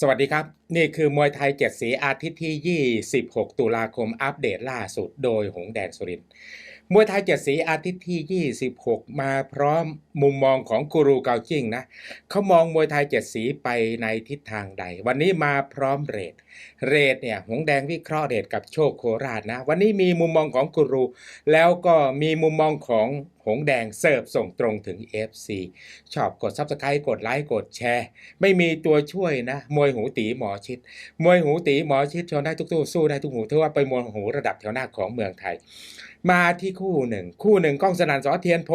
สวัสดีครับ นี่คือมวยไทยเจ็ดสีอาทิตย์ที่ 26 ตุลาคมอัปเดตล่าสุดโดยหงแดงสุรินทร์ มวยไทยเจ็ดสีอาทิตย์ที่ 26 มาพร้อมมุมมองของกูรูเกาจิ้งนะเขามองมวยไทยเจ็ดสีไปในทิศทางใด วันนี้มาพร้อมเรทเรทเนี่ยหงแดงวิเคราะห์เรทกับโชคโคราชนะ วันนี้มีมุมมองของกูรู แล้วก็มีมุมมองของหงแดงเสิร์ฟส่งตรงถึง FC ชอบกด Subscribe กดไลค์กดแชร์ ไม่มีตัวช่วยนะ มวยหูตีหมอชิด มวยหูตีหมอชิดชนได้ทุกตู้สู้ได้ทุกหูถือว่าเป็นมวยหูระดับแถวหน้าของเมืองไทย มาที่คู่หนึ่ง คู่หนึ่งก้องสนันสอเทียนโพ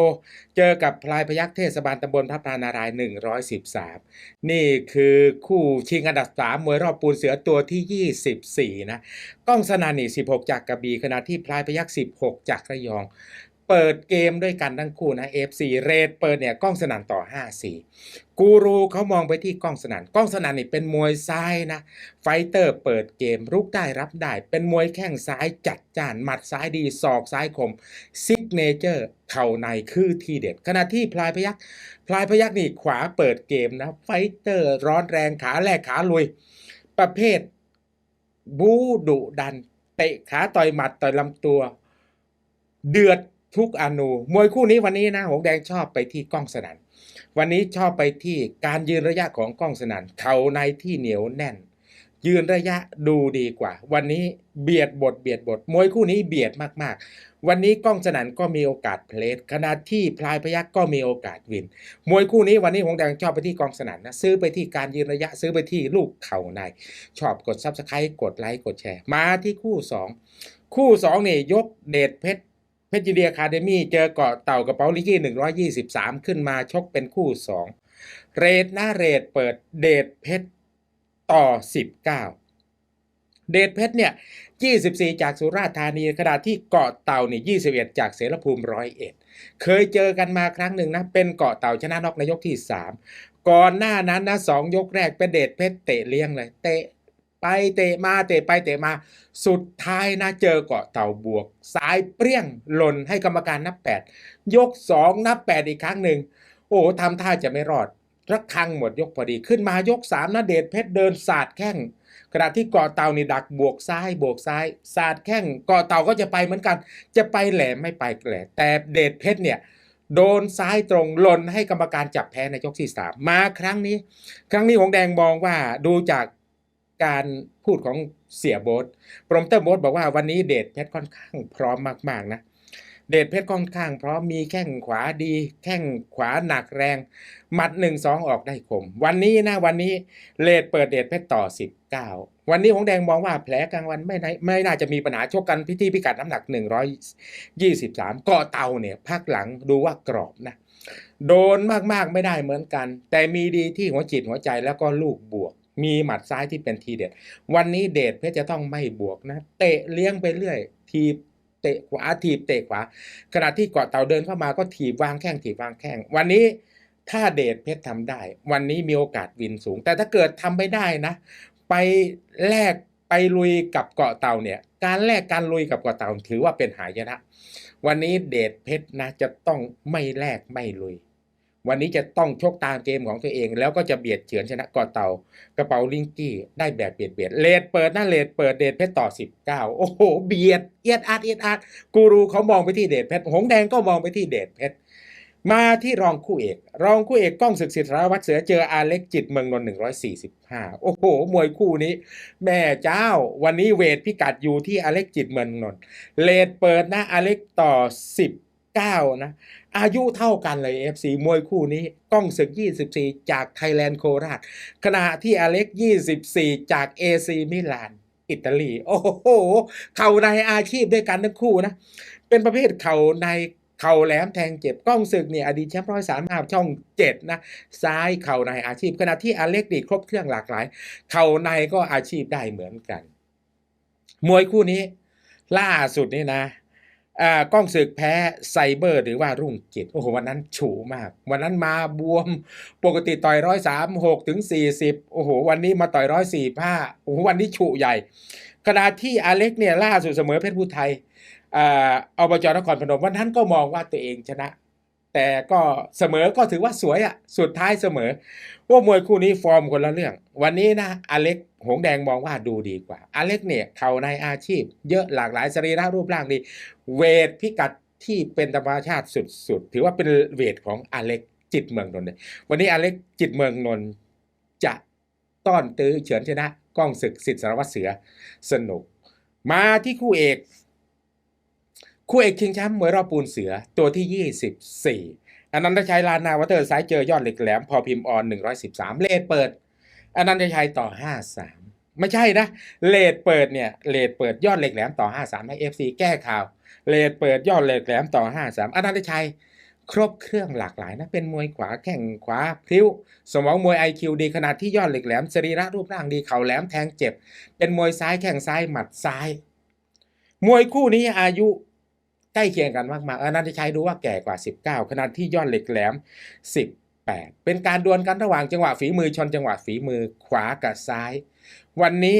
เจอกับพลายพยักษ์เทศบาลตำบลพระพรานาราย 113 นี่คือคู่ชิงอันดับสามวยรอบปูนเสือตัวที่ 24 นะ ก้องสนันนี่ 16 จากกระบี่ขณะที่พลายพยักษ์ 16 จากระยอง เปิดเกมด้วยกันทั้งคู่นะ FC เรทเปิดเนี่ยกล้องสนั่นต่อ 5-4 กูรูเขามองไปที่กล้องสนันกล้องสนั่นนี่เป็นมวยซ้ายนะ ไฟเตอร์เปิดเกมรุกได้รับได้ เป็นมวยแข้งซ้ายจัดจ้านหมัดซ้ายดีศอกซ้ายคมซิกเนเจอร์เข่าในคือทีเด็ด ขณะที่พลายพยักพลายพยักนี่ขวาเปิดเกมนะไฟเตอร์ร้อนแรงขาแรกขาลุย ประเภทบูดุดันเตะขาต่อยหมัดต่อยลำตัว เดือด ทุกอนูมวยคู่นี้วันนี้นะหงแดงชอบไปที่กล้องสนันวันนี้ชอบไปที่การยืนระยะของกล้องสนันเข่าในที่เหนียวแน่น ยืนระยะดูดีกว่า วันนี้เบียดบทเบียดบทมวยคู่นี้เบียดมากๆ วันนี้กล้องสนันก็มีโอกาสเพลสขณะที่พลายพยักก็มีโอกาสวิน มวยคู่นี้วันนี้หงแดงชอบไปที่กองสนันนะซื้อไปที่การยืนระยะซื้อไปที่ลูกเข่าใน ชอบกดซับสไครต์กดไลค์กดแชร์มาที่คู่ 2 คู่2นี่ยกเดชเพชร เพชรยินดีอะคาเดมี่เจอเกาะเต่ากระเป๋าลิกี้ 123 ขึ้นมาชกเป็นคู่ 2 เรทหน้าเรทเปิดเดชเพชรต่อ 19 เดชเพชรเนี่ย 24 จากสุราษฎร์ธานีขณะที่เกาะเต่านี่21 จากเสรภูมิร้อยเอ็ดเคยเจอกันมาครั้งหนึ่งนะ เป็นเกาะเต่าชนะนอกในยกที่ 3 ก่อนหน้านั้นนะสองยกแรกเป็นเดชเพชรเตะเลี้ยงเลยเตะ ไปเตะมาเตะไปเตะมา สุดท้ายนะเจอเกาะเต่าบวก สายเปรี้ยงหล่นให้กรรมการนับ 8 ยก 2 นับ 8 อีกครั้งหนึ่งโอ้ทำท่าจะไม่รอดระคังหมดยกพอดีขึ้นมายก 3นะเดชเพชรเดินสาดแข้งขณะที่เกาะเต่านี่ดักบวกซ้ายบวกซ้ายสาดแข้งเกาะเต่าก็จะไปเหมือนกัน จะไปแหลมไม่ไปแหลมแต่เดชเพชรเนี่ยโดนซ้ายตรงหล่นให้กรรมการจับแพ้ในยกที่3มาครั้งนี้ ครั้งนี้หงแดงมองว่าดูจาก การพูดของเสียโบสโปรโมเตอร์โบสบอกว่าวันนี้เดชเพชรค่อนข้างพร้อมมากๆนะเดชเพชรค่อนข้างพร้อมมีแข้งขวาดี แข้งขวาหนักแรง หมัดหนึ่งสองออกได้คม วันนี้นะวันนี้เลดเปิดเดชเพชรต่อ 19 วันนี้หงแดงมองว่าแผลกลางวันไม่ได้ไม่น่าจะมีปัญหาชกกันพิธีพิกัดน้ำหนัก 123 เกาะเตาเนี่ยภาคหลังดูว่ากรอบนะโดนมากๆไม่ได้เหมือนกัน แต่มีดีที่หัวจิตหัวใจแล้วก็ลูกบวก มีหมัดซ้ายที่เป็นทีเด็ด วันนี้เดชเพชรจะต้องไม่บวกนะ เตะเลี้ยงไปเรื่อย ทีบเตะขวาทีบเตะขวา ขณะที่เกาะเต่าเดินเข้ามาก็ถีบวางแข้งถีบวางแข้งวันนี้ถ้าเดชเพชรทำได้ วันนี้มีโอกาสวินสูง แต่ถ้าเกิดทำไม่ได้นะ ไปแลกไปลุยกับเกาะเต่าเนี่ย การแลกการลุยกับเกาะเต่าถือว่าเป็นหายนะ วันนี้เดชเพชรนะจะต้องไม่แลกไม่ลุย วันนี้จะต้องชกตามเกมของตัวเอง แล้วก็จะเบียดเฉือนชนะกาะเตากระเป๋าลิงกี้ได้แบบเบียดเบียดเลดเปิดนะเลดเปิดเดชเพชรต่อ 19 โอ้โห เบียดเอียดอาดเอียดอาดกูรูเขามองไปที่เดชเพชรหงแดงก็มองไปที่เดชเพชรมาที่รองคู่เอก รองคู่เอกก้องศึกสิทธาวัฒน์เสือเจออาเล็กจิตเมืองนนท์145โอ้โห มวยคู่นี้ แม่เจ้า วันนี้เวทพิกัดอยู่ที่อาเล็กจิตเมืองนนท์เลดเปิดนะอาเล็กต่อ19นะ อายุเท่ากันเลย FC มวยคู่นี้ก้องศึก 24 จากไทยแลนด์โคราช ขณะที่อเล็ก 24 จาก AC มิลาน อิตาลี โอ้โห เข่าในอาชีพด้วยกันทั้งคู่นะ เป็นประเภทเข่าในเข่าแหลมแทงเจ็บก้องศึกเนี่ยอดีตแชมป์ร้อยสามห้าช่องเจ็ดนะ ซ้ายเข่าในอาชีพ ขณะที่อเล็กดีครบเครื่องหลากหลาย เข่าในก็อาชีพได้เหมือนกัน มวยคู่นี้ ล่าสุดนี่นะ กล้องศึกแพ้ไซเบอร์ หรือว่ารุ่งกิจโอ้โหวันนั้นฉูมาก วันนั้นมาบวมปกติต่อยร้อยสามหกถึงสี่สิบโอ้โหวันนี้มาต่อยร้อยสี่ห้าโอ้โหวันนี้ฉูใหญ่ขณะที่อเล็กเนี่ยล่าสุดเสมอเพชรผู้ไทยอ่าอบจนครพนมวันนั้นก็มองว่าตัวเองชนะ แต่ก็เสมอก็ถือว่าสวยอะสุดท้ายเสมอ ว่ามวยคู่นี้ฟอร์มคนละเรื่อง วันนี้นะอเล็กหงแดงมองว่าดูดีกว่า อเล็กเนี่ยเข่าในอาชีพ เยอะหลากหลายสรีระรูปร่างดี เวทพิกัดที่เป็นธรรมชาติสุดๆ ถือว่าเป็นเวทของอเล็กจิตเมืองนนท์เลยวันนี้อเล็กจิตเมืองนนท์จะต้อนตื้อเฉือนชนะ ก้องศึกสิทธิสารวัตรเสือสนุก มาที่คู่เอก คู่เอกชิงแชมป์มวยรอบปูนเสือตัวที่ 24 อนันตชัยลานาวเตอร์สายเจอยอดเหล็กแหลมพอพิมพ์ออน 113 เลดเปิด อนันตชัยต่อ 53 ไม่ใช่นะ เลดเปิดเนี่ย เลดเปิดยอดเหล็กแหลมต่อ 53 ให้ FC แก้ข่าว เลดเปิดยอดเหล็กแหลมต่อ 53 อนันตชัยครบเครื่องหลากหลายนะ เป็นมวยขวาแข้งขวาพลิ้ว สมองมวย IQ ดีขนาดที่ยอดเหล็กแหลมสรีระรูปร่างดีเข่าแหลมแทงเจ็บ เป็นมวยซ้ายแข้งซ้ายหมัดซ้าย มวยคู่นี้อายุ ใกล้เคียงกันมากๆอนันตชัยดูว่าแก่กว่า 19ขนาดที่ยอดเหล็กแหลม 18 เป็นการดวลกันระหว่างจังหวะฝีมือชนจังหวะฝีมือขวากับซ้าย วันนี้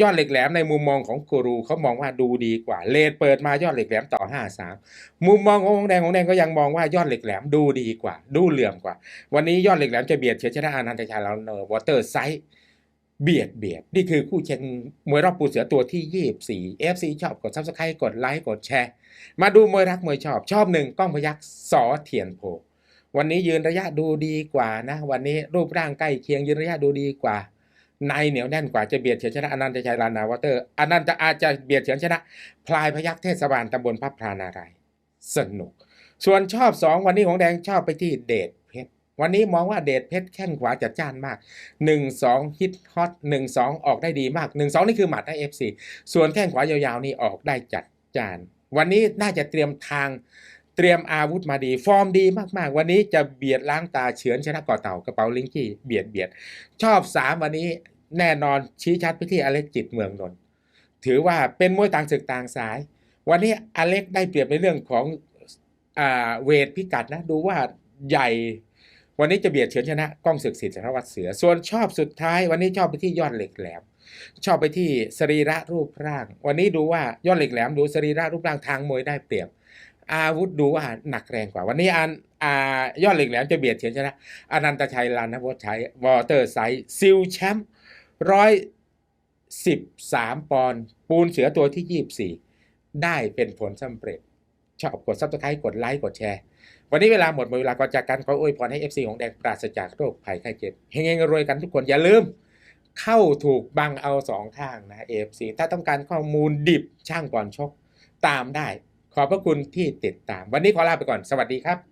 ยอดเหล็กแหลมในมุมมองของกูรูเขามองว่าดูดีกว่า เลดเปิดมายอดเหล็กแหลมต่อ 53 มุมมองของหงแดงของแดงก็ยังมองว่ายอดเหล็กแหลมดูดีกว่า ดูเหลื่อมกว่า วันนี้ยอดเหล็กแหลมจะเบียดเฉือชนะอนันตชัยแล้วเนอวอเตอร์ไซส์ เบียดเบียด นี่คือคู่เชงมวยรอบปูเสือตัวที่ 24 FC ชอบกด Subscribe กดไลค์กดแชร์ มาดูมวยรักมวยชอบชอบหนึ่งก้องพยักสอเทียนโพ วันนี้ยืนระยะดูดีกว่านะ วันนี้รูปร่างใกล้เคียงยืนระยะดูดีกว่าในเหนียวแน่นกว่าจะเบียดเฉือนชนะอนันตชัยลานาวเตอร์อนันตอาจจะเบียดเฉือนชนะ พลายพยักเทศบาลตำบลพับพรานารายสนุก ส่วนชอบสองวันนี้ของแดงชอบไปที่เดช วันนี้มองว่าเดชเพชรแข้งขวาจัดจ้านมาก 1 2 ฮิตฮอต1 2 ออกได้ดีมาก 1 2 นี่คือหมัดให้ FC ส่วนแข้งขวายาวๆนี่ออกได้จัดจ้าน วันนี้น่าจะเตรียมทางเตรียมอาวุธมาดี ฟอร์มดีมากๆ วันนี้จะเบียดล้างตาเฉือนชนะก่อเต่ากระเป๋าลิงกี้เบียดเบียด ชอบ 3 วันนี้แน่นอนชี้ชัดไปที่อเล็กจิตเมืองนนท์ถือว่าเป็นมวยต่างศึกต่างสาย วันนี้อเล็กได้เปรียบในเรื่องของอเวทพิกัดนะดูว่าใหญ่ วันนี้จะเบียดเฉือนชนะกล้องศึกสิทธิ์สารวัตรเสือ ส่วนชอบสุดท้าย วันนี้ชอบไปที่ยอดเหล็กแหลม ชอบไปที่สรีระรูปร่าง วันนี้ดูว่ายอดเหล็กแหลมดูสรีระรูปร่างทางมวยได้เปรียบ อาวุธดูว่าหนักแรงกว่า วันนี้อันอ่ายอดเหล็กแหลมจะเบียดเฉือนชนะอนันตชัยลานวัชชัยวอเตอร์ไซส์ซิลแชมป์ร้อยสิบสามปอนด์ปูนเสือตัวที่ยี่บสี่ได้เป็นผลสำเร็จ ชอบกดซับสไครต์กดไลค์กดแชร์ วันนี้เวลาหมดหมดเวลาก่อนจากกันขออวยพรให้ FC ของแดงปราศจากโรคภัยไข้เจ็บเฮงๆรวยกันทุกคนอย่าลืม เข้าถูกบังเอาสองข้างนะเอฟซีถ้าต้องการข้อมูลดิบช่างก่อนชกตามได้ ขอบพระคุณที่ติดตาม วันนี้ขอลาไปก่อนสวัสดีครับ